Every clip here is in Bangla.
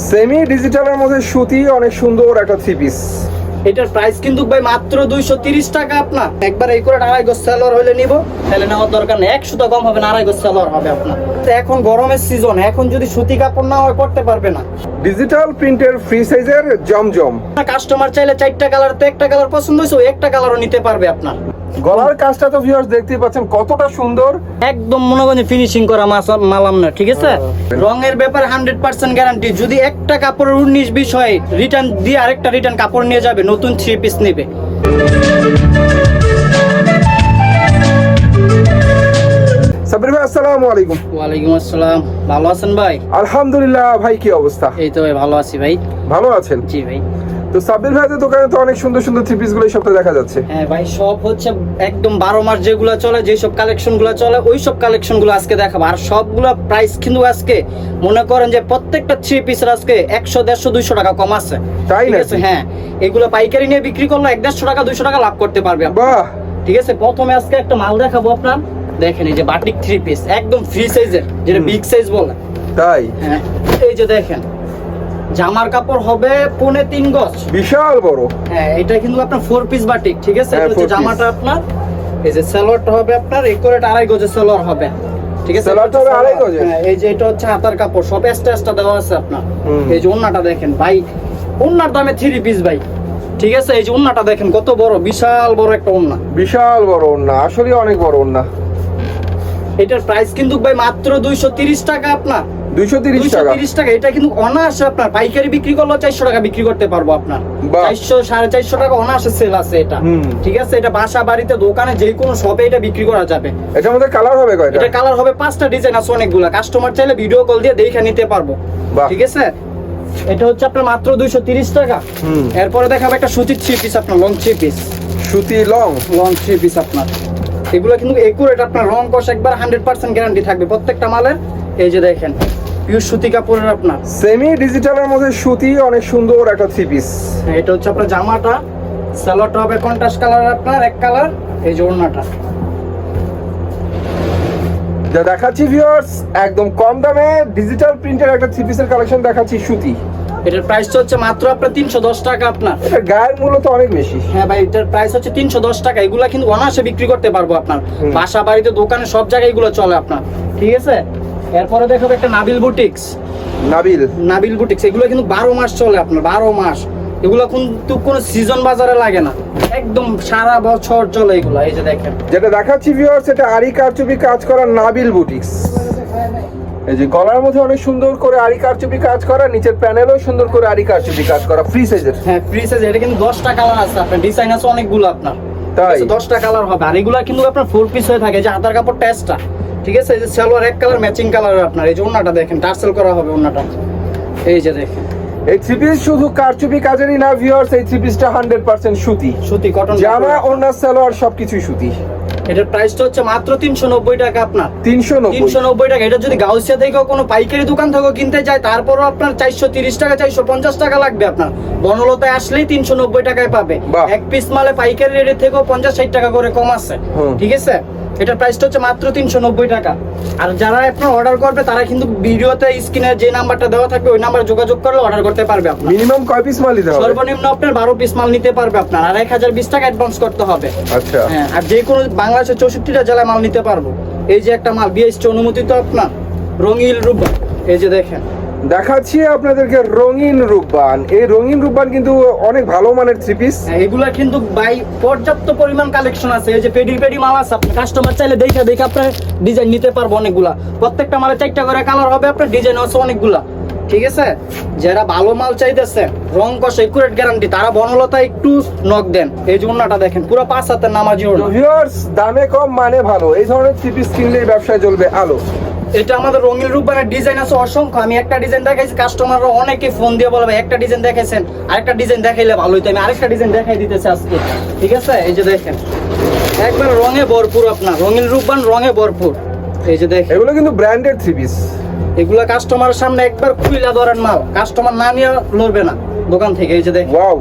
সেমি ডিজিটালের মধ্যে সুতি অনেক সুন্দর একটা থ্রি পিস এটার প্রাইস কিন্তু ভাই মাত্র দুইশো তিরিশ টাকা আপনার। একবার এই করে আড়াই গোছ সেলর হলে নিব। তাহলে নেওয়ার দরকার নেই একশো তো কম হবে না আড়াই গোছ সেলর হবে আপনার। তো এখন গরমের সিজন এখন যদি সুতি কাপড় না হয় করতে পারবে না। ডিজিটাল প্রিন্টের ফ্রি সাইজের জমজম। কাস্টমার চাইলে চারটা কালার তো একটা কালার পছন্দ হয়েছে ওই একটা কালারও নিতে পারবে আপনার। গলার কাজটা তো ভিউয়ার্স দেখতেই পাচ্ছেন কতটা সুন্দর। একদম মনে করেন ফিনিশিং করা মাছ মালাম না ঠিক আছে? রঙের ব্যাপারে হান্ড্রেড পার্সেন্ট গ্যারান্টি যদি একটা কাপড়ের উনিশ বিশ হয় রিটার্ন দিয়ে আরেকটা রিটার্ন কাপড় নিয়ে যাবে নতুন থ্রি পিস নেবে। সাবির ভাই আসসালামু আলাইকুম। ওয়ালাইকুম আসসালাম। ভালো আছেন ভাই? আলহামদুলিল্লাহ ভাই কি অবস্থা? এই তো ভাই ভালো আছি ভাই। ভালো আছেন? জি ভাই। তো সাবির ভাইদের দোকানে তো অনেক সুন্দর সুন্দর থ্রি পিসগুলো এই সপ্তাহে দেখা যাচ্ছে। হ্যাঁ ভাই সব হচ্ছে একদম বারো মাস যেগুলো চলে যেসব কালেকশনগুলো চলে ওই সব কালেকশনগুলো আজকে দেখাবো। আর সবগুলো প্রাইস কিন্তু আজকে মনে করেন যে প্রত্যেকটা থ্রি পিসের আজকে একশো দেড়শো দুইশো টাকা কম আছে। তাই আছে? হ্যাঁ এগুলো পাইকারি নিয়ে বিক্রি করলে এক দেড়শো টাকা দুইশো টাকা লাভ করতে পারবে বাহ! ঠিক আছে? প্রথমে আজকে একটা মাল দেখাবো আপনার। দেখেন এই যে বাটিক থ্রি পিস একদম ফ্রি সাইজের যেটা। বিগ সাইজ বলে। তাই? হ্যাঁ এই যে দেখেন জামার কাপড় হবে পৌনে তিন গজ। বিশাল বড়। হ্যাঁ এটা কিন্তু আপনার ফোর পিস বাটিক ঠিক আছে? হ্যাঁ। জামাটা আপনার। এই যে সালোয়ারটা হবে আপনার একুরেট আড়াই গজের সালোয়ার হবে। ঠিক আছে? সালোয়ারটা হবে আড়াই গজের? হ্যাঁ এই যে এটা হচ্ছে হাতার কাপড় সব এক্সট্রা এক্সট্রা দেওয়া আছে আপনার। এই যে ওন্নাটা দেখেন ভাই ওন্নার দামে থ্রি পিস ভাই। ঠিক আছে? এই যে ওন্নাটা দেখেন কত বড় বিশাল বড় একটা ওন্না। বিশাল বড় ওন্না আসলে অনেক বড় ওন্না। এটার প্রাইস কিন্তু ভাই মাত্র দুইশো তিরিশ টাকা আপনার। দুইশো তিরিশ দুইশো টাকা এটা কিন্তু অনায়াসে আপনার পাইকারি বিক্রি চারশো টাকা বিক্রি করতে পারব আপনার। চারশো সাড়ে চারশো টাকা অনায়াসে সেল আছে এটা। ঠিক আছে? এটা বাসা বাড়িতে দোকানে যে কোনো শপে এটা বিক্রি করা যাবে। এটার মধ্যে কালার হবে কয়টা? এটা কালার হবে পাঁচটা ডিজাইন আছে অনেকগুলো। কাস্টমার চাইলে ভিডিও কল দিয়ে দেখে নিতে পারব। ঠিক আছে? এটা হচ্ছে আপনার মাত্র দুইশো তিরিশ টাকা। এরপরে দেখাবো একটা সুতির থ্রি পিস আপনার লং থ্রি পিস সুতি লং লং থ্রি পিস আপনার। এগুলো কিন্তু একুরেট আপনার রং কষ একবার হান্ড্রেড পার্সেন্ট গ্যারান্টি থাকবে প্রত্যেকটা মালের। এই যে দেখেন। পিওর সুতি কাপড়ের আপনার? সেমি ডিজিটালের মধ্যে সুতি অনেক সুন্দর একটা থ্রি পিস হ্যাঁ, এটা হচ্ছে আপনার জামাটা। সালোয়ারটা হবে কন্ট্রাস্ট কালার আপনার এক কালার এই যে ওড়নাটা। যা দেখাচ্ছি ভিউয়ার্স একদম কম দামে ডিজিটাল প্রিন্টের একটা থ্রি পিসের কালেকশন দেখাচ্ছি সুতি। এটার প্রাইসটা হচ্ছে মাত্র আপনার তিনশো দশ টাকা আপনার। এটা গায়ের মূল্য তো অনেক বেশি। হ্যাঁ ভাই এটার প্রাইস হচ্ছে তিনশো দশ টাকা। এগুলা কিন্তু অনায়াসে বিক্রি করতে পারব আপনার। বাসা বাড়িতে দোকানে সব জায়গায় এগুলো চলে আপনার। ঠিক আছে? এরপরে দেখাবো একটা নাবিল বুটিক্স। নাবিল। নাবিল বুটিক্স এগুলো কিন্তু বারো মাস চলে আপনার বারো মাস। এগুলো কিন্তু কোনো সিজন বাজারে লাগে না। একদম সারা বছর চলে এগুলো এই যে দেখেন। যেটা দেখাচ্ছি ভিউয়ার্স এটা আরি কারচুপি কাজ করা নাবিল বুটিক্স। এই যে গলার মধ্যে অনেক সুন্দর করে আরি কারচুপি কাজ করা নিচের প্যানেলও সুন্দর করে আরি কারচুপি কাজ করা ফ্রি সাইজের হ্যাঁ ফ্রি সাইজ এটা কিন্তু দশটা কালার আছে আপনার ডিজাইন আছে অনেকগুলো আপনার। তাই? দশটা কালার হবে। আর এগুলা কিন্তু আপনার ফোর পিস হয়ে থাকে যে হাতার কাপড় ঠিক আছে এই যে সালোয়ার এক কালার ম্যাচিং কালার আপনার এই যে ওনাটা দেখেন টার্সেল করা হবে এই যে দেখেন। এই থ্রি পিস শুধু কারচুপি কাজেরই না ভিউয়ার্স এই থ্রি পিসটা হান্ড্রেড পার্সেন্ট সুতি। সুতি কটন জামা ওনার সালোয়ার সবকিছুই সুতি। এটার প্রাইসটা হচ্ছে মাত্র তিনশো নব্বই টাকা আপনার। তিনশো তিনশো নব্বই টাকা। এটা যদি গাউসিয়া থেকেও কোনো পাইকারি দোকান থেকেও কিনতে যায় তারপরও আপনার চারশো তিরিশ টাকা চারশো পঞ্চাশ টাকা লাগবে আপনার। বনলতায় আসলেই তিনশো নব্বই টাকায় পাবে। এক পিস মালে পাইকারি রেটের থেকেও পঞ্চাশ ষাট টাকা করে কম আছে। ঠিক আছে? এটার প্রাইসটা হচ্ছে মাত্র তিনশো নব্বই টাকা। আর যারা আপনার অর্ডার করবে তারা কিন্তু ভিডিওতে স্ক্রিনে যে নাম্বারটা দেওয়া থাকবে ওই নাম্বারে যোগাযোগ করলে অর্ডার করতে পারবে আপনার। মিনিমাম কয় পিস মাল নিতে হবে? সর্বনিম্ন আপনার বারো পিস মাল নিতে পারবে আপনার আর এক হাজার বিশ টাকা অ্যাডভান্স করতে হবে। আচ্ছা। হ্যাঁ আর যে কোনো বাংলাদেশের চৌষট্টিটা জেলায় মাল নিতে পারব। এই যে একটা মাল বিএসটি অনুমোদিত আপনার রঙিল রূপা এই যে দেখেন। দেখাচ্ছি আপনাদেরকে রঙিন রূপবান। এই রঙিন রূপবান কিন্তু অনেক ভালো মানের থ্রি পিস হ্যাঁ, এগুলা কিন্তু বাই পর্যাপ্ত পরিমাণ কালেকশন আছে। এই যে পেডি পেডি মাল আছে আপনি কাস্টমার চাইলে দেখে দেখে আপনার ডিজাইন নিতে পারব অনেকগুলা। প্রত্যেকটা মালে চারটা করে কালার হবে আপনার ডিজাইন আছে অনেকগুলা। ঠিক আছে? যারা ভালো মাল চাইতেছে রং কষ একুরেট গ্যারান্টি তারা বনলতা একটু নক দেন। এই ওন্নাটা দেখেন পুরো পাঁচ হাতের নামাজি দামে কম মানে ভালো। এই ধরনের থ্রি পিস কিনলেই ব্যবসায় চলবে আলো। এটা আমাদের রঙিন রূপবানের ডিজাইন আছে অসংখ্য। আমি একটা ডিজাইন দেখাইছি কাস্টমাররা অনেকে ফোন দিয়ে বলবে একটা ডিজাইন দেখাইছেন আরেকটা ডিজাইন দেখাইলে ভালো হইতো। আমি আরেকটা ডিজাইন দেখাই দিতেছি আজকে। ঠিক আছে? এই যে দেখেন একবার রঙে ভরপুর আপনার রঙিন রূপবান রঙে ভরপুর। এই যে দেখেন। এগুলো কিন্তু ব্র্যান্ডেড থ্রি পিস এগুলা কাস্টমারের সামনে একবার খুইলা ধরেন মাল। কাস্টমার না নিয়ে লড়বে না দোকান থেকে। এই যে দেখেন। ওয়াও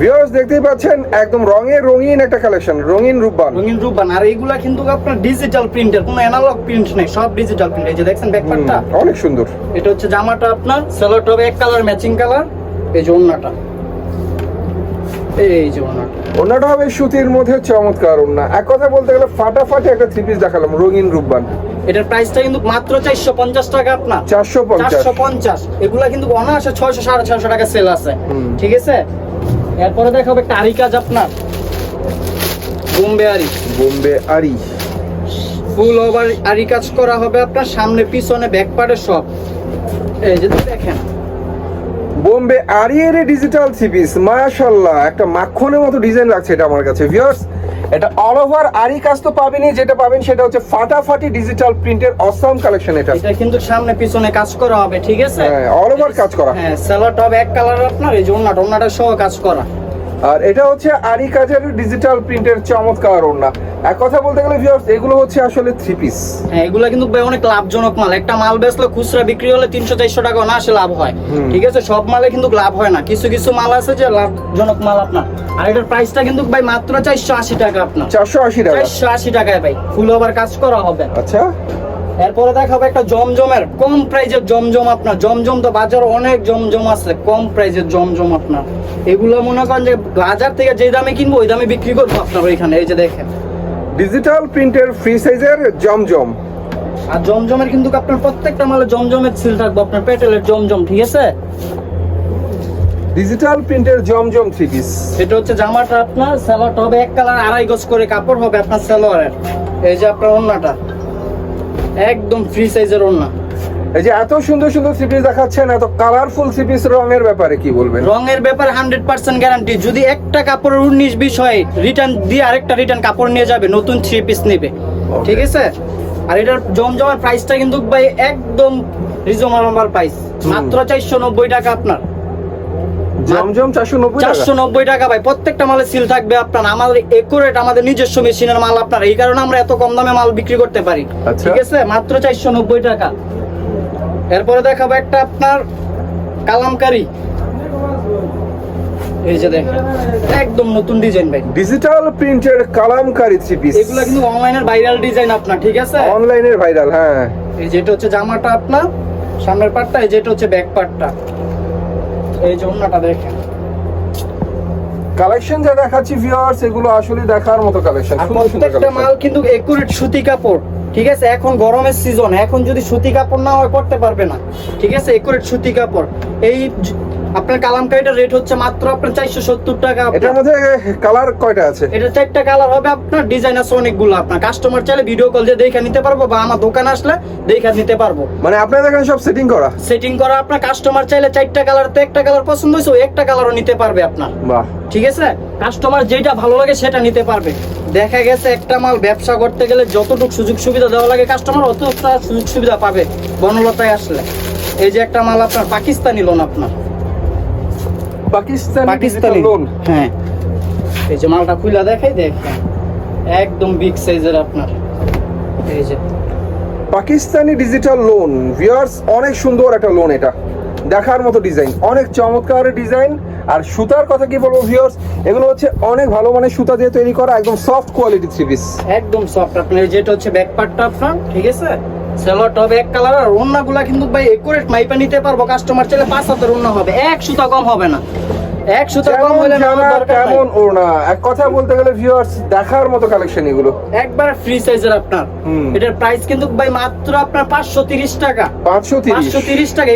ভিউয়ার্স দেখতেই পাচ্ছেন একদম রঙে রঙিন একটা কালেকশন রঙিন রূপবান। রঙিন রূপবান। আর এইগুলা কিন্তু আপনার ডিজিটাল প্রিন্টের কোনো অ্যানালগ প্রিন্ট নেই সব ডিজিটাল প্রিন্ট এই যে দেখছেন ব্যাকপার্টটা অনেক সুন্দর। এটা হচ্ছে জামাটা আপনার হবে এক কালার ম্যাচিং কালার এই যে ওন্নাটা। এই যে ওন্নাটা। অন্যটা হবে সুতির মধ্যে চমৎকার ওন্না। এক কথা বলতে গেলে ফাটাফাটি একটা থ্রি পিস দেখালাম রঙিন রূপবান। এটার প্রাইসটা কিন্তু মাত্র চারশো পঞ্চাশ টাকা আপনার। চারশো পঞ্চাশ। এগুলা কিন্তু অনায়াসে ছয়শো সাড়ে ছয়শো টাকা সেল আছে। ঠিক আছে? এরপরে দেখা হবে আরি কাজ আপনার। বোম্বে আরি বোম্বে আরি ফুল ওভার আরি কাজ করা হবে আপনার সামনে পিছনে ব্যাক পার্টে সব। এই যে দেখেন। বোম্বে আরিয়ের ডিজিটাল সিপিস পিস মাশাল্লাহ একটা মাখনের মতো ডিজাইন লাগছে এটা আমার কাছে। ভিউয়ার্স এটা অল ওভার আরি কাজ তো পাবেনি যেটা পাবেন সেটা হচ্ছে ফাটাফাটি ডিজিটাল প্রিন্টের অসাম কালেকশন এটা। এটা কিন্তু সামনে পিছনে কাজ করা হবে ঠিক আছে? হ্যাঁ অল ওভার কাজ করা। হ্যাঁ সেলার টপ এক কালার আপনার এই যে ওন্নাটা ওন্নাটা সহ কাজ করা। আর এটা হচ্ছে আরি কাজের ডিজিটাল প্রিন্টের চমৎকার ওড়না। এক কথা বলতে গেলে ভিউয়ার্স এগুলো হচ্ছে আসলে থ্রি পিস হ্যাঁ এগুলা কিন্তু ভাই অনেক লাভজনক মাল। একটা মাল বেচলে খুচরা বিক্রি হলে তিনশো চারশো টাকা না আসে লাভ হয়। ঠিক আছে সব মালে কিন্তু লাভ হয় না। কিছু কিছু মাল আছে যে লাভজনক মাল আপনার। আর এটার প্রাইসটা কিন্তু ভাই মাত্র চারশো আশি টাকা আপনার। চারশো আশি টাকা। চারশো আশি টাকায় ভাই ফুল ওভার কাজ করা হবে। আচ্ছা। এরপরে দেখাবো একটা জমজমের কম প্রাইজের জমজম আপনার। জমজম তো বাজার অনেক জমজম আছে কম প্রাইজের জমজম আপনার। এগুলো মনে করেন যে বাজার থেকে যে দামে কিনবো ওই দামে বিক্রি করব আপনার ওইখানে এই যে দেখেন। ডিজিটাল প্রিন্টের ফ্রি সাইজের জমজম। আর জমজমের কিন্তু আপনার প্রত্যেকটা মালে জমজমের সিল থাকবে আপনার পেটেলের জমজম ঠিক আছে? ডিজিটাল প্রিন্টের জমজম থ্রি পিস এটা হচ্ছে জামাটা আপনার সালোয়ারটা হবে এক কালার আড়াই গজ করে কাপড় হবে আপনার সালোয়ারের। এই যে আপনার ওন্নাটা একদম ফ্রি সাইজের ওন্না। এই যে এত সুন্দর সুন্দর থ্রি পিস দেখাচ্ছেন এত কালারফুল থ্রি পিস রঙের ব্যাপারে কি বলবেন? রঙের ব্যাপারে হান্ড্রেড পার্সেন্ট গ্যারান্টি যদি একটা কাপড়ের উনিশ বিশ হয় রিটার্ন দিয়ে আরেকটা রিটার্ন কাপড় নিয়ে যাবে নতুন থ্রি পিস নেবে। ঠিক আছে? আর এটার জমজমের প্রাইসটা কিন্তু ভাই একদম রিজনেবল প্রাইস মাত্র চারশো নব্বই টাকা আপনার। জমজম চারশো নব্বই টাকা? চারশো নব্বই টাকা ভাই। প্রত্যেকটা মালে সিল থাকবে আপনার। আমাদের একুরেট আমাদের নিজস্ব মেশিনের মাল আপনার। এই কারণে আমরা এত কম দামে মাল বিক্রি করতে পারি। আচ্ছা। ঠিক আছে? মাত্র চারশো নব্বই টাকা। এরপরে দেখাবো একটা আপনার কালামকারি। এই যে দেখেন একদম নতুন ডিজাইন ভাই। ডিজিটাল প্রিন্টের কালামকারি থ্রি পিস এগুলো কিন্তু অনলাইনের ভাইরাল ডিজাইন আপনার ঠিক আছে? অনলাইনের ভাইরাল হ্যাঁ। এই যেটা হচ্ছে জামাটা আপনার সামনের পার্টটা এই যেটা হচ্ছে ব্যাক পার্টটা এই যে অন্যটা দেখেন। কালেকশন যা দেখাচ্ছি ভিউয়ার্স এগুলো আসলে দেখার মতো কালেকশন প্রত্যেকটা মাল কিন্তু একুরেট সুতি কাপড়। ঠিক আছে, এখন গরমের সিজন এখন যদি সুতি কাপড় না হয় পড়তে পারবে না। ঠিক আছে একুরেট সুতি কাপড়। এই আপনার কালামকারিটার রেট হচ্ছে মাত্র আপনার চারশো সত্তর টাকা। এটার মধ্যে কালার কয়টা আছে? এটা চারটা কালার হবে আপনার ডিজাইন আছে অনেকগুলো আপনার। কাস্টমার চাইলে ভিডিও কল দিয়ে দেখে নিতে পারব বা আমার দোকানে আসলে দেখে নিতে পারব। মানে আপনাদের এখানে সব সেটিং করা? সেটিং করা আপনার কাস্টমার চাইলে চারটা কালার তো একটা কালার পছন্দ হয়েছে একটা কালারও নিতে পারবে আপনার। বাহ। ঠিক আছে? কাস্টমার যেটা ভালো লাগে সেটা নিতে পারবে। দেখা গেছে একটা মাল ব্যবসা করতে গেলে যতটুকু সুযোগ সুবিধা দেওয়া লাগে কাস্টমার অতটা সুযোগ সুবিধা পাবে বনলতায় আসলে। এই যে একটা মাল আপনার পাকিস্তানি লোন আপনার। পাকিস্তানি পাকিস্তানি। লোন হ্যাঁ। এই যে মালটা খুলে দেখাই দেখেন একদম বিগ সাইজের আপনার। এই যে। পাকিস্তানি ডিজিটাল লোন ভিউয়ার্স অনেক সুন্দর একটা লোন এটা। দেখার মতো ডিজাইন অনেক চমৎকার ডিজাইন আর সুতার কথা কি বলব ভিউয়ার্স এগুলো হচ্ছে অনেক ভালো মানের সুতা দিয়ে তৈরি করা একদম সফট কোয়ালিটি থ্রি পিস একদম সফট আপনার যেটা হচ্ছে ব্যাক পার্টটা আপনার ঠিক আছে? সেলোয়ারটা হবে এক কালার আর ওন্নাগুলা কিন্তু ভাই একুরেট মাইপে নিতে পারব। কাস্টমার চাইলে পাঁচ হাতের ওন্না হবে। এক সুতা কম হবে না। এক সুতা কম হলে জামা নেওয়ার দরকার নাই। তেমন ওড়না? এক কথা বলতে গেলে ভিউয়ার্স দেখার মতো কালেকশন এগুলো। একবার ফ্রি সাইজের আপনার। এটার প্রাইস কিন্তু ভাই মাত্র আপনার পাঁচশো তিরিশ টাকা।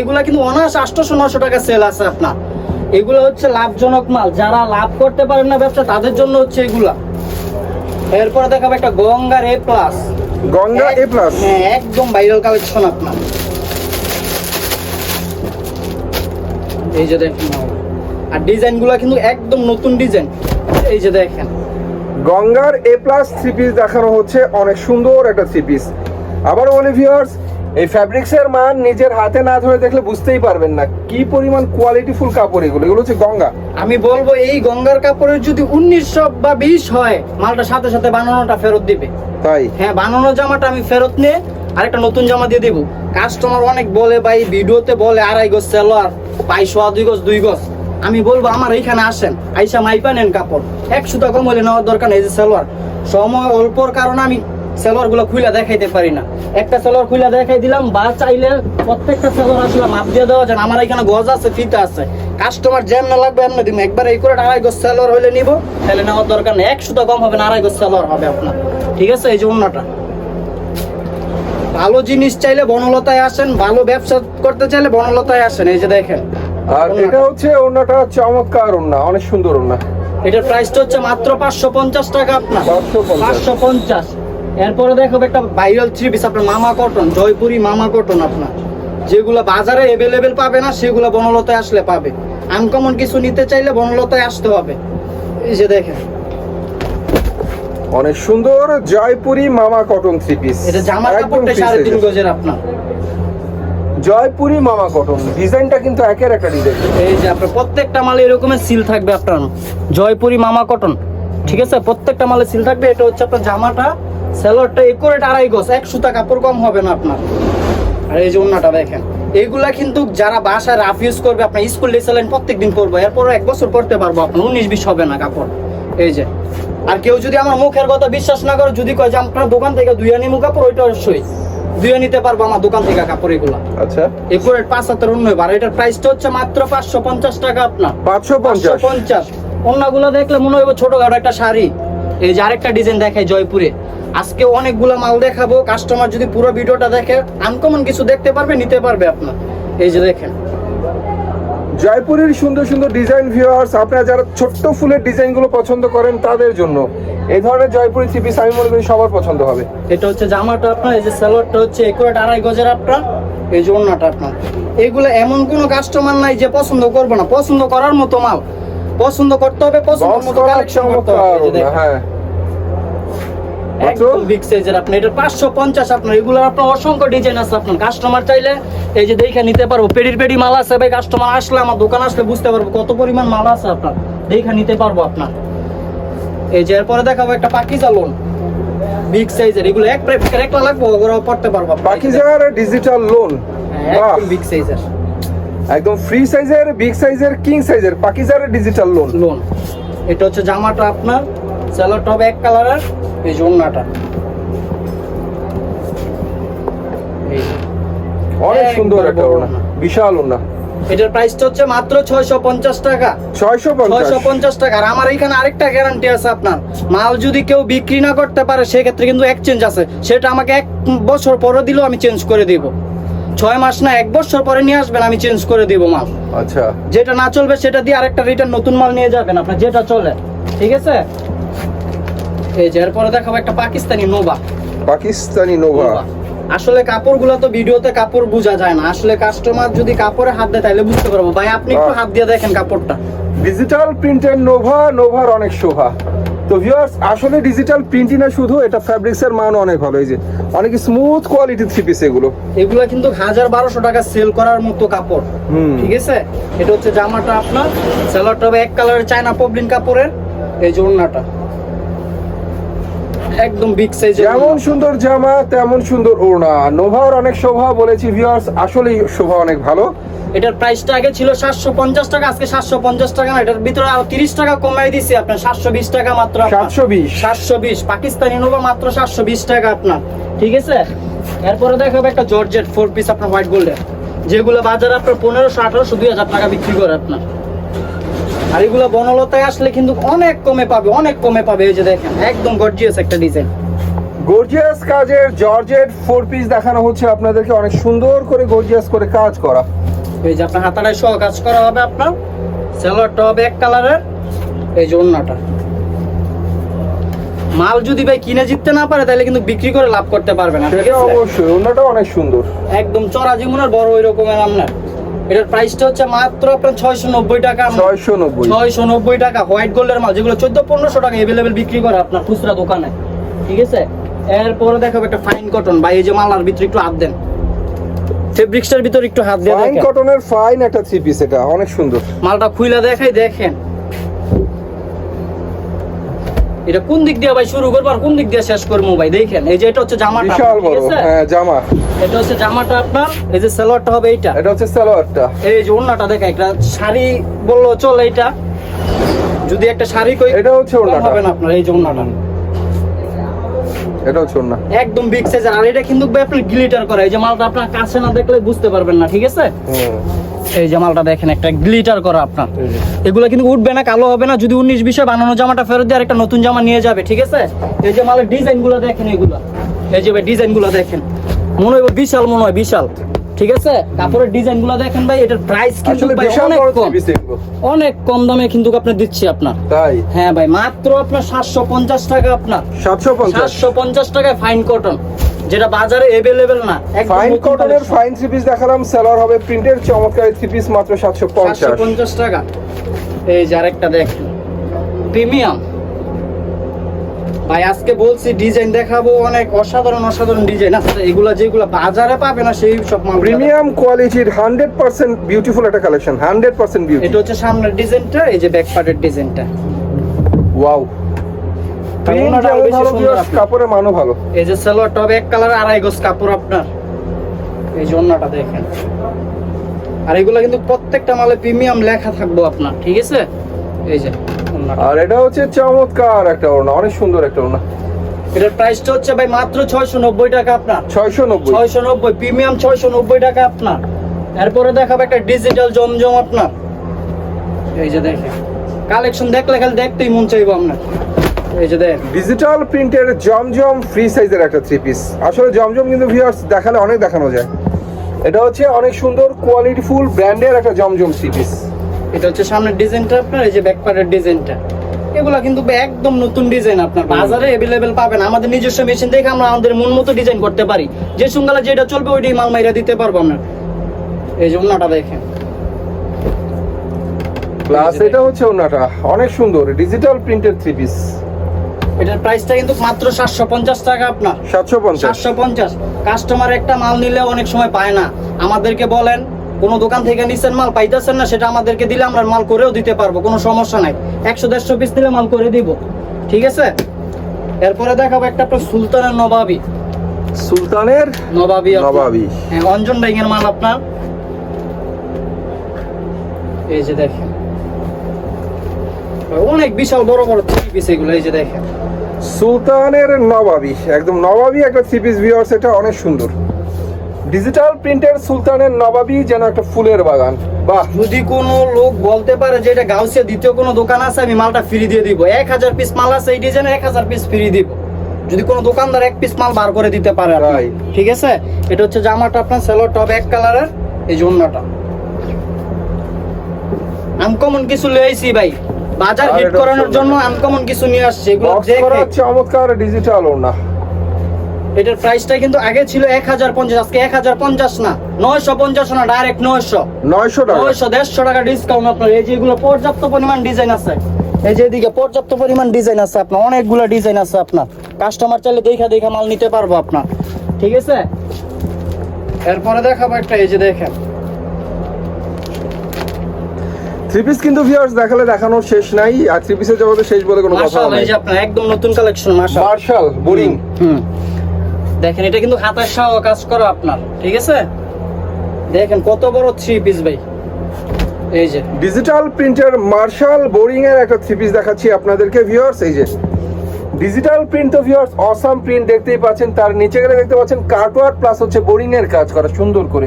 এগুলা কিন্তু টাকা সেল আছে আপনার। এগুলো হচ্ছে লাভজনক মাল। যারা লাভ করতে পারেন না ব্যবসা তাদের জন্য হচ্ছে এগুলা। এরপরে দেখাবো একটা গঙ্গার A plus Ganga A plus হ্যাঁ একদম ভাইরাল কালেকশন আপনার। এই যে দেখেন আর ডিজাইনগুলা কিন্তু একদম নতুন ডিজাইন। এই যে দেখেন। গঙ্গার এ প্লাস থ্রি পিস দেখানো হচ্ছে অনেক সুন্দর একটা থ্রি পিস আবার বলি ভিউয়ার্স এই ফ্যাব্রিক্স এর মান নিজের হাতে না ধরে দেখলে বুঝতেই পারবেন না কি পরিমাণ কোয়ালিটিফুল কাপড় এগুলো। এগুলো হচ্ছে গঙ্গা। আমি বলব এই গঙ্গার কাপড়ের যদি উনিশশো বা বিশ হয় মালটা সাথে সাথে বানানোটা ফেরত দিবে। তাই? হ্যাঁ বানানো জামাটা আমি ফেরত নিয়ে আরেকটা নতুন জামা দিয়ে দিব। কাস্টমার অনেক বলে, ভাই, ভিডিওতে বলে, আড়াই গজ সেলোয়ার পাই সোয়া দুই গজ দুই গজ। আমি বলব, আমার এইখানে আসেন, আইসা মাইপা নেন কাপড়। এক সুতা কম হলে নেওয়ার দরকার নেই যে সালোয়ার। সময় অল্পর কারণে আমি সালোয়ারগুলো খুলে দেখাইতে পারি না। একটা সালোয়ার খুলে দেখাই দিলাম, বা চাইলে প্রত্যেকটা সালোয়ার আসলে মাপ দিয়ে দেওয়া যায় আমার এখানে গজ আছে, ফিতা আছে। কাস্টমার যেমন লাগবে এমনি দিব। একবার এই করে আড়াই গজ সালোয়ার হলে নিব, তাহলে নেওয়ার দরকার নেই। এক সুতা কম হবে না, আড়াই গজ সালোয়ার হবে আপনার। ঠিক আছে? এই যে অন্যটা ভালো জিনিস চাইলে বনলতায় আসেন ভালো ব্যবসা করতে চাইলে বনলতায় আসেন এই যে দেখেন। আর এটা হচ্ছে ওনাটা চমৎকার ওনা অনেক সুন্দর ওনা এটার প্রাইসটা হচ্ছে মাত্র পাঁচশো পঞ্চাশ টাকা আপনার। 550 পাঁচশো পঞ্চাশ। এরপরে দেখো একটা ভাইরাল থ্রি পিস আপনার মামা কটন জয়পুরি মামা কটন আপনার। যেগুলো বাজারে এভেলেবেল পাবে না সেগুলো বনলতায় আসলে পাবে। আনকমন কিছু নিতে চাইলে বনলতায় আসতে হবে। এই যে দেখেন। অনেক সুন্দর জয়পুরি মামা কটন থ্রি পিস এটা জামার কাপড়টা সাড়ে তিন গজের আপনার। জয়পুরি মামা কটন। ডিজাইনটা কিন্তু একের একটা ডিজাইন। এই যে আপনার প্রত্যেকটা মালে এরকমের সিল থাকবে আপনার। জয়পুরি মামা কটন। ঠিক আছে? প্রত্যেকটা মালে সিল থাকবে। এটা হচ্ছে আপনার জামাটা। সেলোয়ারটা একুরেট আড়াই গজ। এক সুতা কাপড় কম হবে না আপনার। আর এই যে ওন্নাটা দেখেন। এইগুলা কিন্তু যারা বাসায় রাফ ইউজ করবে আপনার স্কুল ডিসাইন প্রত্যেক দিন পরবো। এরপরও এক বছর পরতে পারব আপনার। উনিশ বিশ হবে না কাপড়। এই যে। আর কেউ যদি আমার মুখের কথা বিশ্বাস না করে যদি কয় যে আপনার দোকান থেকে দুইয়া নিমু কাপড় ওইটা অবশ্যই নিতে পারব আমার দোকান থেকে কাপড় এগুলা। আচ্ছা। পাঁচ হাতের অন্য আর এটার প্রাইসটা হচ্ছে মাত্র পাঁচশো পঞ্চাশ টাকা আপনার। পাঁচশো পঞ্চাশ। পঞ্চাশ। অন্যগুলো দেখলে মনে হবে ছোটখাটো একটা শাড়ি। এই যে আরেকটা ডিজাইন দেখায় জয়পুরে। আজকে অনেকগুলো মাল দেখাবো কাস্টমার যদি পুরো ভিডিওটা দেখে আনকমন কিছু দেখতে পারবে নিতে পারবে আপনার। এই যে দেখেন। জয়পুরের সুন্দর সুন্দর ডিজাইন ভিউয়ার্স আপনারা যারা ছোট্ট ফুলের ডিজাইনগুলো পছন্দ করেন তাদের জন্য। এই ধরনের জয়পুরি থ্রি পিস আমি মনে করি সবার পছন্দ হবে। এটা হচ্ছে জামাটা আপনার এই যে সালোয়ারটা হচ্ছে একুরেট আড়াই গজের আপনার এই যে ওড়নাটা আপনার। এগুলো এমন কোনো কাস্টমার নাই যে পছন্দ করবে না। পছন্দ করার মতো মাল। পছন্দ করতে হবে পছন্দ মতো কালেকশন করতে হবে। হ্যাঁ? একদম বিগ সাইজের এটা পঞ্চাশ আপনার। এগুলো আপনার অসংখ্য ডিজাইন আছে আপনার। কাস্টমার চাইলে এই যে দেখে নিতে পারব। পেডির পেডি মাল আছে ভাই কাস্টমার আসলে আমার দোকান আসলে বুঝতে পারব কত পরিমাণ মাল আছে আপনার। দেখে নিতে পারব আপনার। এই যে এরপরে দেখাবো একটা চালন বিগ সাইজের এগুলো এক প্রাইস একলা লাগবো ওরাও পড়তে পারব। পাকিজার ডিজিটাল লোন হ্যাঁ, একদম বিগ সাইজের একদম ফ্রি সাইজের বিগ সাইজের কিং সাইজের পাকিজার ডিজিটাল লোন লোন এটা হচ্ছে জামাটা আপনার। স্যালোটা হবে এক কালারের এই। অনেক সুন্দর একটা ওড়না। বিশাল ওনা এটার প্রাইসটা হচ্ছে মাত্র ছয়শো পঞ্চাশ টাকা। ছয়শো ছয়শো পঞ্চাশ টাকা। আর আমার এখানে আরেকটা গ্যারান্টি আছে আপনার। মাল যদি কেউ বিক্রি না করতে পারে সেক্ষেত্রে কিন্তু এক্সচেঞ্জ আছে। সেটা আমাকে এক বছর পরে দিলেও আমি চেঞ্জ করে দিব। ছয় মাস না এক বছর পরে নিয়ে আসবেন আমি চেঞ্জ করে দিব মাল। আচ্ছা। যেটা না চলবে সেটা দিয়ে আরেকটা রিটার্ন নতুন মাল নিয়ে যাবেন আপনার যেটা চলে। ঠিক আছে? এই যে এরপরে দেখাবো একটা পাকিস্তানি নোভা। পাকিস্তানি নোভা। আসলে কাপড়গুলো তো ভিডিওতে কাপড় বোঝা যায় না। আসলে কাস্টমার যদি কাপড়ে হাত দেয় তাহলে বুঝতে পারব। ভাই আপনি একটু হাত দিয়ে দেখেন কাপড়টা। ডিজিটাল প্রিন্টের নোভা নোভার অনেক শোভা। তো ভিউয়ার্স আসলে ডিজিটাল প্রিন্টই না শুধু এটা ফ্যাব্রিক্স এর মান অনেক ভালো। এই যে অনেক স্মুথ কোয়ালিটির থ্রি পিস এগুলো। এগুলো কিন্তু হাজার বারোশো টাকা সেল করার মতো কাপড়। ঠিক আছে? এটা হচ্ছে জামাটা আপনার। সেলারটা হবে এক কালারের চায়না পবলিন কাপড়ের। এই যে ওড়নাটা। একদম বিগ সাইজ যেমন সুন্দর জামা তেমন সুন্দর ওড়না। নোভার অনেক শোভা বলেছি ভিউয়ার্স আসলেই শোভা অনেক ভালো। এটার প্রাইসটা আগে ছিল সাতশো পঞ্চাশ টাকা আজকে সাতশো পঞ্চাশ টাকা না এটার ভিতরে আরও তিরিশ টাকা কমাই দিচ্ছি আপনার সাতশো বিশ টাকা মাত্র সাতশো বিশ। সাতশো বিশ পাকিস্তানি নোভা মাত্র সাতশো বিশ টাকা আপনার ঠিক আছে? এরপরে দেখাবো একটা জর্জেট ফোর পিস আপনার হোয়াইট গোল্ডের যেগুলো বাজারে আপনার পনেরোশো আঠারোশো দুই হাজার টাকা বিক্রি করে আপনার। আর এগুলো বনলতায় আসলে কিন্তু অনেক কমে পাবে অনেক কমে পাবে এই যে দেখেন একদম গর্জিয়াস একটা ডিজাইন গর্জিয়াস কাজের জর্জেট ফোর পিস দেখানো হচ্ছে আপনাদেরকে অনেক সুন্দর করে গর্জিয়াস করে কাজ করা। এই যে আপনার হাতাটায় সহ কাজ করা হবে আপনার সেলোয়ারটা হবে এক কালারের এই যে ওন্নাটা মাল যদি ভাই কিনে জিততে না পারে তাহলে কিন্তু বিক্রি করে লাভ করতে পারবে না অবশ্যই ওড়নাটা অনেক সুন্দর। একদম চড়া জীবনের বড় ওই রকমের আপনার। এটার প্রাইসটা হচ্ছে মাত্র আপনার ছয়শো নব্বই টাকা। ছয়শো নব্বই ছয়শো নব্বই টাকা হোয়াইট গোল্ডের মাল যেগুলো চোদ্দ পনেরোশো টাকা এভেলেবেল বিক্রি করে আপনার খুচরা দোকানে। ঠিক আছে? এরপরে দেখাবো একটা ফাইন কটন বা এই যে মালার ভিতরে একটু হাত দেন। ফেব্রিক্সটার ভিতরে একটু হাত দিয়ে ফাইন কটনের ফাইন একটা থ্রি পিস এটা অনেক সুন্দর। মালটা খুইলা দেখাই দেখেন। এটা কোন দিক দিয়ে ভাই শুরু করব আর কোন দিক দিয়ে শেষ করব ভাই? দেখেন এই যে এটা হচ্ছে জামাটা বিশাল বড়। হ্যাঁ জামা। এটা হচ্ছে জামাটা আপনার এই যে সালোয়ারটা হবে এইটা। এটা হচ্ছে সালোয়ারটা। এই যে ওড়নাটা দেখা একটা শাড়ি বলল চলে এটা। যদি একটা শাড়ি কই এটা হচ্ছে ওড়নাটা। হবে না আপনার এই যে ওড়নাটা। এটা হচ্ছে ওড়না। একদম বিগ সাইজের আর এটা কিন্তু ভাই আপনার গ্লিটার করা এই যে মালটা আপনার কাছে না দেখলে বুঝতে পারবেন না ঠিক আছে? হুম। এই যে মালটা দেখেন একটা গ্লিটার করা আপনার। এগুলো কিন্তু উঠবে না কালো হবে না যদি উনিশ বিশে বানানো জামাটা ফেরত দিয়ে একটা নতুন জামা নিয়ে যাবে ঠিক আছে? এই যে মালের ডিজাইনগুলো দেখেন এগুলো। এই যে ভাই ডিজাইনগুলো দেখেন। মনে হয় বিশাল মনে হয় বিশাল ঠিক আছে? কাপড়ের ডিজাইনগুলো দেখেন ভাই এটার প্রাইস কিন্তু ভাই অনেক কম। অনেক কম দামে কিন্তু আপনি দিচ্ছি আপনার। তাই? হ্যাঁ ভাই মাত্র আপনার সাতশো পঞ্চাশ টাকা আপনার। সাতশো পঞ্চাশ। পঞ্চাশ ফাইন কটন যেটা বাজারে এভেলেবেল না ফাইন কটনের ফাইন থ্রি পিস দেখালাম সেলার হবে প্রিন্টের চমৎকার থ্রি পিস মাত্র সাতশো সাতশো পঞ্চাশ পঞ্চাশ টাকা। এই যে আরেকটা দেখেন প্রিমিয়াম ভাই আজকে বলছি ডিজাইন দেখাবো অনেক অসাধারণ অসাধারণ ডিজাইন আছে এগুলা যেগুলা বাজারে পাবে না সেই সব প্রিমিয়াম কোয়ালিটির হান্ড্রেড পার্সেন্ট বিউটিফুল একটা কালেকশন হান্ড্রেড পার্সেন্ট বিউটি এটা হচ্ছে সামনের ডিজাইনটা এই যে ব্যাক পার্টের ডিজাইনটা ওয়াও কাপড়ের মানও ভালো। এই যে সালোয়ারটা হবে এক কালার আড়াই গজ কাপড় আপনার। এই যে দেখেন। আর এগুলা কিন্তু প্রত্যেকটা মালে প্রিমিয়াম লেখা থাকব আপনার ঠিক আছে? এই যে আর এটা হচ্ছে চমৎকার একটা ওড়না অনেক সুন্দর একটা ওড়না। এটার প্রাইসটা হচ্ছে ভাই মাত্র ছয়শো নব্বই টাকা আপনার। প্রিমিয়াম টাকা এরপরে দেখাবো একটা ডিজিটাল জমজম আপনার। এই যে দেখেন। কালেকশন দেখলে খালি দেখতেই মন চাইব আপনার। এই যে দেখ। ডিজিটাল প্রিন্টের জমজম ফ্রি সাইজের একটা থ্রি পিস আসলে জমজম কিন্তু ভিউয়ার্স দেখালে অনেক দেখানো যায়। এটা হচ্ছে অনেক সুন্দর কোয়ালিটি ফুল ব্র্যান্ডের একটা জমজম থ্রি পিস এটা হচ্ছে সামনের ডিজাইনটা আপনার এই যে ব্যাক পার্টের ডিজাইনটা এগুলা কিন্তু একদম নতুন ডিজাইন আপনার। বাজারে অ্যাভেলেবেল পাবেন। আমাদের নিজস্ব মেশিন দেখে আমরা আমাদের মন মতো ডিজাইন করতে পারি। যে সঙ্গালে যেটা চলবে ওইটাই মাল মাইরা দিতে পারব আপনার এই যে অন্যটা দেখেন। প্লাস এটা হচ্ছে ওড়নাটা। অনেক সুন্দর। ডিজিটাল প্রিন্টের থ্রি পিস এটার প্রাইসটা কিন্তু মাত্র সাতশো পঞ্চাশ টাকা আপনার। সাতশো পঞ্চাশ। সাতশো পঞ্চাশ। কাস্টমার একটা মাল নিলে অনেক সময় পায় না। আমাদেরকে বলেন কোন দোকান থেকে নিচ্ছেন মাল পাইতেছেন না সেটা আমাদেরকে দিলে আমরা মাল করেও দিতে পারব কোনো সমস্যা নাই। একশো দেড়শো পিস দিলে মাল করে দিব। ঠিক আছে? এরপরে দেখাবো একটা আপনার সুলতানের নবাবি। সুলতানের নবাবি। নবাবি। হ্যাঁ অঞ্জন ডাইং মাল আপনার। এই যে দেখেন। অনেক বিশাল বড় বড় পিস এগুলো এই যে দেখেন। সুলতানের নবাবি একদম নবাবি একটা থ্রি পিস ভিউয়ার্স এটা অনেক সুন্দর। ডিজিটাল প্রিন্টের সুলতানের নবাবি যেন একটা ফুলের বাগান। বাহ! যদি কোনো লোক বলতে পারে যে এটা গাউসিয়া দ্বিতীয় কোনো দোকান আছে আমি মালটা ফ্রি দিয়ে দিব। এক হাজার পিস মাল আছে এই ডিজাইনের এক হাজার পিস ফ্রি দিব। যদি কোনো দোকানদার এক পিস মাল বার করে দিতে পারে. ঠিক আছে? এটা হচ্ছে জামাটা আপনার সেলোর টপ এক কালারের এই জন্যটা আনকমন কিছু লিয়ে আইছি ভাই। বাজার হিট করানোর জন্য আনকমন কিছু নিয়ে আসছে এগুলো দেখে। করা চমৎকার ডিজিটাল ওড়না। এটার প্রাইসটা কিন্তু আগে ছিল এক হাজার পঞ্চাশ আজকে এক হাজার পঞ্চাশ না নয়শো পঞ্চাশ না ডাইরেক্ট নয়শো। নয়শো নয়শো দেড়শো টাকা ডিসকাউন্ট আপনার। এই যেগুলো পর্যাপ্ত পরিমাণ ডিজাইন আছে। এই যে এদিকে পর্যাপ্ত পরিমাণ ডিজাইন আছে আপনার অনেকগুলো ডিজাইন আছে আপনার। কাস্টমার চাইলে দেখা দেখা মাল নিতে পারব আপনার। ঠিক আছে? এরপরে দেখাবো একটা এই যে দেখেন। থ্রি পিস কিন্তু ভিউয়ার্স দেখালে দেখানোর শেষ নাই আর থ্রি পিসের জগতে শেষ বলে কোনো কথা নাই। আপনার একদম নতুন কালেকশন মার্শাল। বোরিং। হুম দেখেন এটা কিন্তু হাতার সহ কাজ করা আপনার ঠিক আছে? দেখেন কত বড় থ্রি পিস ভাই। এই যে। ডিজিটাল প্রিন্টার মার্শাল বোরিং এর একটা থ্রি পিস দেখাচ্ছি আপনাদেরকে ভিউয়ার্স এই যে। Digital print of viewers awesome print দেখতেই পাচ্ছেন। তার নিচে গেলে দেখতে পাচ্ছেন কার্টওয়ার্ক প্লাস হচ্ছে বোরিং এর কাজ করা সুন্দর করে।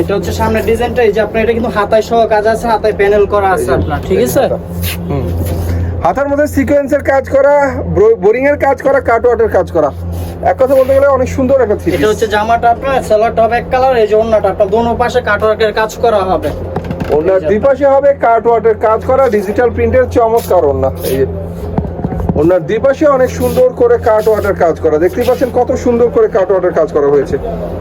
এটা হচ্ছে সামনের ডিজাইনটা এই যে আপনার এটা কিন্তু হাতায় সহ কাজ আছে হাতায় প্যানেল করা আছে আপনার ঠিক আছে? হুম। হাতার মধ্যে সিকোয়েন্সের কাজ করা বোরিং এর কাজ করা কাটওয়ার্টের কাজ করা। এক কথা বলতে গেলে অনেক সুন্দর একটা থ্রি এটা হচ্ছে জামাটা আপনার সালোয়ারটা হবে এক কালার এই যে অন্যটা আপনার দোনো পাশে কাটওয়ার্কের কাজ করা হবে। ওনার দুই পাশে হবে কাটওয়ার্টের কাজ করা ডিজিটাল প্রিন্টের চমৎকার ওনা এই ওনার দুই পাশে অনেক সুন্দর করে কাট ওয়াটার কাজ করা। দেখতেই পাচ্ছেন কত সুন্দর করে কাট ওয়াটার কাজ করা হয়েছে।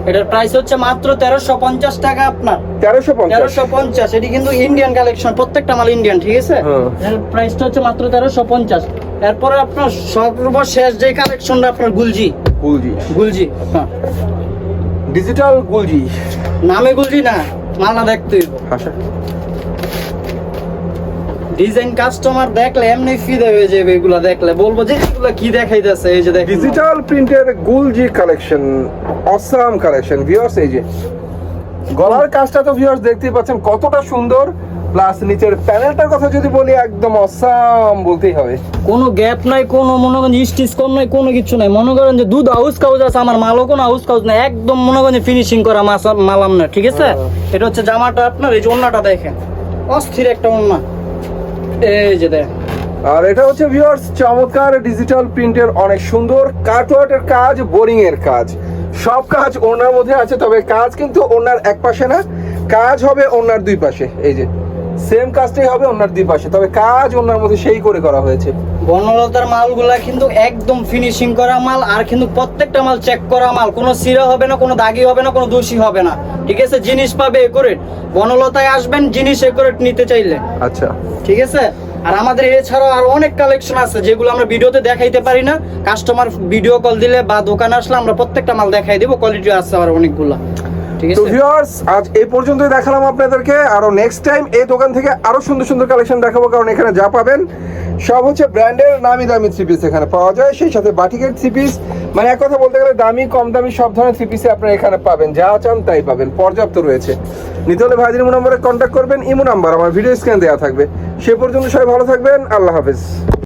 এটার প্রাইস হচ্ছে মাত্র তেরোশো পঞ্চাশ টাকা আপনার। তেরোশো পঞ্চাশ। তেরোশো পঞ্চাশ এটি কিন্তু ইন্ডিয়ান কালেকশন প্রত্যেকটা মাল ইন্ডিয়ান ঠিক আছে? হ্যাঁ। এর প্রাইসটা হচ্ছে মাত্র তেরোশো পঞ্চাশ। এরপরে আপনার সর্বশেষ যে কালেকশনটা আপনার গুলজি। গুলজি। গুলজি হ্যাঁ। ডিজিটাল গুলজি। নামে গুলজি না মাল না দেখতে। হইব। ডিজাইন কাস্টমার দেখলে এমনি ফিদে হয়ে যাবে এগুলা দেখলে। বলব যে এগুলা কি দেখাইতেছে? এই যে দেখেন। ডিজিটাল প্রিন্টের গুলজি কালেকশন অসাম কালেকশন ভিউয়ার্স এই যে। গলার কাজটা তো ভিউয়ার্স দেখতেই পাচ্ছেন কতটা সুন্দর। প্লাস নিচের প্যানেলটার কথা যদি বলি একদম অসাম বলতেই হবে। কোনো গ্যাপ নাই কোনো মনে করেন স্টিচ কম নাই কোনো কিছু নাই। মনে করেন যে দুধ হাউস কাউজ আছে আমার মালও কোনো হাউস কাউজ নাই। একদম মনে করেন ফিনিশিং করা মাছ মালাম না ঠিক আছে? হ্যাঁ। এটা হচ্ছে জামাটা আপনার এই যে ওন্নাটা দেখেন। অস্থির একটা ওন্না। এই যে দেখ। আর এটা হচ্ছে ভিউয়ার্স চমৎকার ডিজিটাল প্রিন্টের অনেক সুন্দর কাটওয়ার্টের কাজ বোরিং এর কাজ। সব কাজ ওনার মধ্যে আছে, তবে কাজ কিন্তু ওনার এক পাশে না, কাজ হবে ওনার দুই পাশে। এই যে সেম কাজটাই হবে ওনার দুই পাশে। তবে কাজ ওনার মধ্যে সেই করে করা হয়েছে। বনলতার মালগুলা কিন্তু একদম ফিনিশিং করা মাল আর কিন্তু প্রত্যেকটা মাল চেক করা মাল। কোনো সিরা হবে না কোনো দাগি হবে না কোনো দোষী হবে না। ঠিক আছে? জিনিস পাবে একুরেট বনলতায় আসবেন জিনিস একুরেট নিতে চাইলে। আচ্ছা। ঠিক আছে? আর আমাদের এছাড়াও আর অনেক কালেকশন আছে যেগুলো আমরা ভিডিওতে দেখাইতে পারি না। কাস্টমার ভিডিও কল দিলে বা দোকানে আসলে আমরা প্রত্যেকটা মাল দেখাই দেবো কোয়ালিটি আছে আর অনেকগুলা। তো ভিউয়ার্স আজ এই পর্যন্তই দেখালাম আপনাদেরকে। আরও নেক্সট টাইম এই দোকান থেকে আরও সুন্দর সুন্দর কালেকশন দেখাবো কারণ এখানে যা পাবেন সব হচ্ছে ব্র্যান্ডের নামি দামি থ্রি পিস এখানে পাওয়া যায়। সেই সাথে বাটিকের থ্রি পিস মানে এক কথা বলতে গেলে দামি কম দামি সব ধরনের থ্রি পিসে আপনারা এখানে পাবেন। যা চান তাই পাবেন পর্যাপ্ত রয়েছে। নিতে হলে ভাইদের ইমো নম্বরে কন্ট্যাক্ট করবেন ইমো নাম্বার আমার ভিডিও স্ক্যান দেওয়া থাকবে। সে পর্যন্ত সবাই ভালো থাকবেন আল্লাহ হাফেজ।